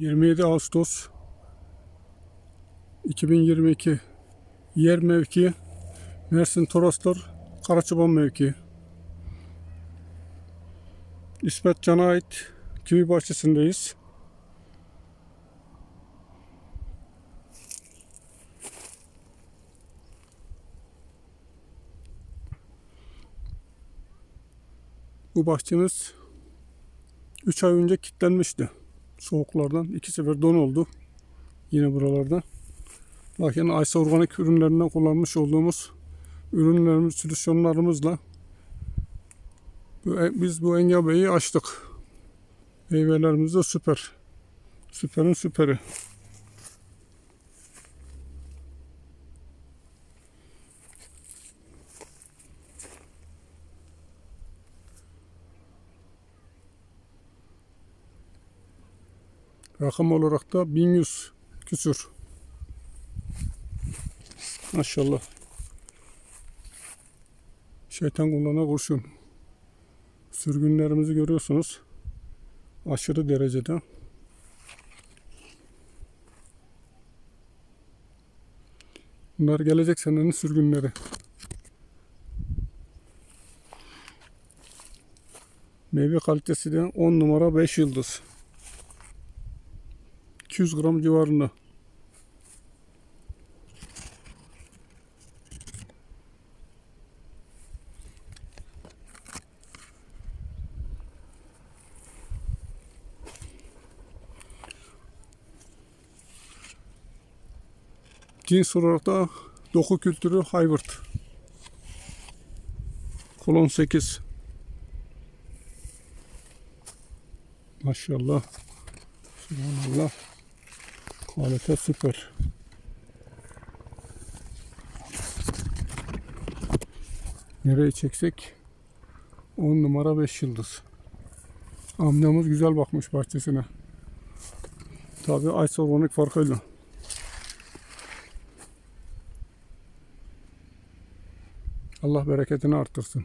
27 Ağustos 2022 Yer mevki Mersin Toroslar Karaçoban mevki İsmet Can'a ait kivi bahçesindeyiz. Bu bahçemiz 3 ay önce kilitlenmişti. Soğuklardan. iki sefer don oldu. Yine buralarda. Lakin Aysa Organik ürünlerinden kullanmış olduğumuz ürünlerimiz, solüsyonlarımızla bu- biz bu engebeyi açtık. Meyvelerimiz de süper. Süperin süperi. Rakam olarak da 1100 küsür. Maşallah. Şeytan kulağına kurşun. Sürgünlerimizi görüyorsunuz. Aşırı derecede. Bunlar gelecek senenin sürgünleri. Meyve kalitesi de 10 numara 5 yıldız. 200 gram civarında. Cins olarak da doku kültürü hybrid. Kolon 8. Maşallah. Subhanallah. Kalite süper. Nereye çeksek 10 numara 5 yıldız. Amcamız güzel bakmış bahçesine. Tabi Aysel Organik farkıyla. Allah bereketini arttırsın.